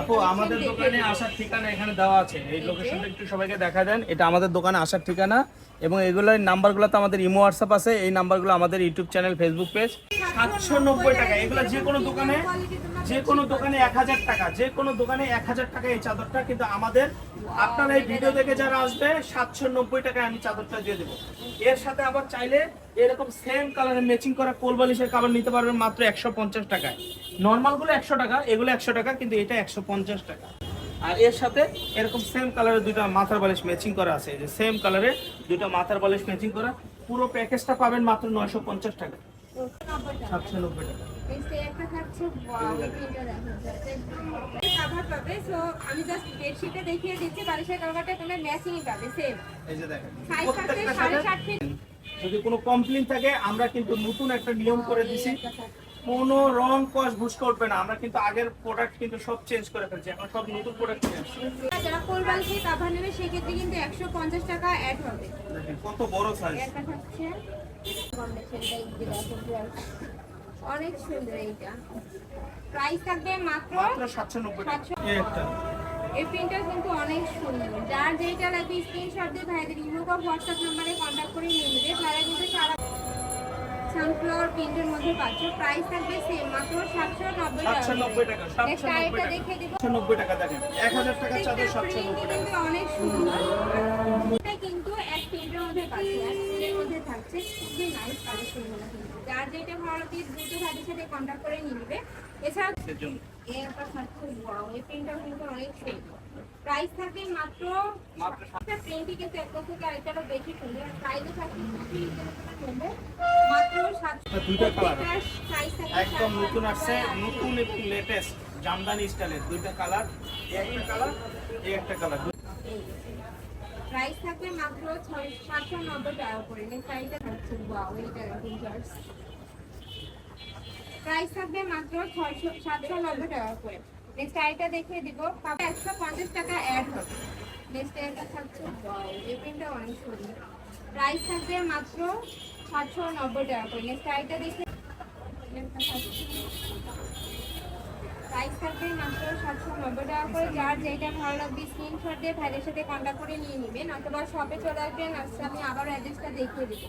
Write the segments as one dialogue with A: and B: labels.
A: আপু, আমাদের দোকানে আসার ঠিকানা এখানে দেওয়া আছে। এই লোকেশনটা একটু সবাইকে দেখা দেন। এটা আমাদের দোকানে আসার ঠিকানা এবং এগুলোর নাম্বারগুলোতে আমাদের ইমো, হোয়াটসঅ্যাপ আছে। এই নাম্বারগুলো আমাদের ইউটিউব চ্যানেল ফেসবুক পেজ সাতশো নব্বই টাকা। এগুলো যে কোনো দোকানে, যে কোনো দোকানে এক হাজার টাকা। যে কোনো দোকানে এক হাজার টাকা এই চাদরটা, কিন্তু আমাদের আপনারা এই ভিডিও দেখে যারা আসবে, সাতশো নব্বই টাকায় আমি চাদরটা দিয়ে দেবো। এর সাথে আবার চাইলে এরকম সেম কালারের ম্যাচিং করা কোল বালিশের কাবার নিতে পারবেন মাত্র একশো পঞ্চাশ টাকায়। নর্মালগুলো একশো টাকা এগুলো একশো টাকা কিন্তু এটা একশো পঞ্চাশ টাকা। আর এর সাথে এরকম সেম কালারের দুইটা মাথার বালিশ ম্যাচিং করা আছে। যে সেম কালারের দুইটা মাথার বালিশ ম্যাচিং করা পুরো প্যাকেজটা পাবেন মাত্র নয়শো পঞ্চাশ টাকা। সাতশো নব্বই টাকা
B: একটা থাকছে wow, এই তিনটা দেখো কাভার পাবে সো আমি জাস্ট বেডশিটে দেখিয়ে দিচ্ছি বালিশের কাভারটা তোমরা ম্যাচিংই পাবে সেম
A: এই যে দেখেন
B: সাইজ
A: সাথে
B: সাত ফিট
A: যদি কোনো কমপ্লেন থাকে আমরা কিন্তু নতুন একটা নিয়ম করে দিছি। কোনো রং কস বুঝতে উঠবে না আমরা কিন্তু আগের প্রোডাক্ট কিন্তু সব চেঞ্জ করে ফেলছি এখন সব নতুন প্রোডাক্ট
B: যারা কোল বালিশের কাভার নেবে সেক্ষেত্রে কিন্তু একশো পঞ্চাশ টাকা অ্যাড হবে।
A: কত বড় সাইজ
B: একটা থাকছে অনেক সুন্দর এইটা। প্রাইস থাকবে মাত্র
A: মাত্র সাতশো নব্বই টাকা।
B: সাতশো-
A: এই একটা।
B: এই প্রিন্টটা কিন্তু অনেক সুন্দর। যার যেটা লাগবে স্ক্রিনশট দিয়ে ভাইদের ইমো বা হোয়াটসঅ্যাপ নাম্বারে কন্ট্যাক্ট করে নিয়ে নেবে। তারা কিন্তু সারা সানফ্লাওয়ার প্রিন্টের মধ্যে পাচ্ছ। প্রাইস থাকবে সেম মাত্র সাতশো নব্বই
A: সাতশো নব্বই টাকা সাতশো
B: নেক্সট
A: নব্বই
B: আরেকটা
A: টাকা।
B: দেখে দিব।
A: সাতশো নব্বই টাকা দেখেন এক হাজার টাকা চাদর সাতশো
B: প্রিন্ট
A: নব্বই টাকা।
B: অনেক সুন্দর। এটা কিন্তু এক প্রিন্টের মধ্যে পাচ্ছ। এক প্রিন্টের মধ্যে থাকছে। খুবই নাইস কালেকশনগুলো কিন্তু। যার যেটা ভালো লাগে দ্রুত ভাইদের সাথে কন্ট্যাক্ট করে নিয়ে নেবে। এছাড়া এই একটা থাকছে ওয়াও এই প্রিন্টটাও কিন্তু অনেক সুন্দর প্রাইস থাকবে মাত্র
A: মাত্র
B: একটা প্রিন্টই কিন্তু একটা থেকে আরেকটা বেশি সুন্দর। প্রাইসও থাকবে খুবই সুন্দর মাত্র সাতশো
A: দুইটা কালার একদম নতুন আসছে নতুন এবং লেটেস্ট জামদানি স্টাইলের দুইটা কালার এই একটা কালার এই একটা কালার
B: প্রাইস থাকবে মাত্র সাতশো নব্বই টাকা করে। প্রাইস থাকবে মাত্র ছয়শো সাতশো নব্বই টাকা করে। নেক্সট আইটা দেখিয়ে দিব। পাবে একশো পঞ্চাশ টাকা অ্যাড হবে। নেক্সট আইটা থাকছে এই প্রিন্টটা অনেক সুন্দর। প্রাইস থাকবে মাত্র সাতশো নব্বই টাকা করে। নেক্সট আইটা দেখে প্রাইস থাকবে মাত্র সাতশো নব্বই টাকা করে যার যেটা ভালো লাগবে স্ক্রিনশট দিয়ে ভাইদের সাথে কন্ট্যাক্ট করে নিয়ে নেবেন অথবা শপে চলে আসবেন আমি আবার অ্যাড্রেসটা দেখিয়ে দেবো।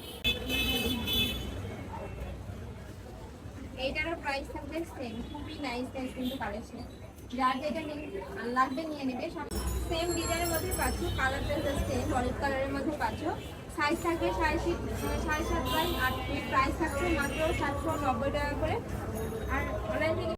B: এইটারও প্রাইস থাকবে সেম খুবই নাইস নাইস কিন্তু কালেকশন যার যেটা লাগবে নিয়ে নেবে সেম ডিজাইনের মধ্যে পাচ্ছ কালারটা সেম অলিভ কালারের মধ্যে পাচ্ছ। সাইজ থাকবে সাড়ে সাড়ে সাত বাই আট প্রাইস থাকছে মাত্র সাতশো নব্বই টাকা করে। আর অনলাইন থেকে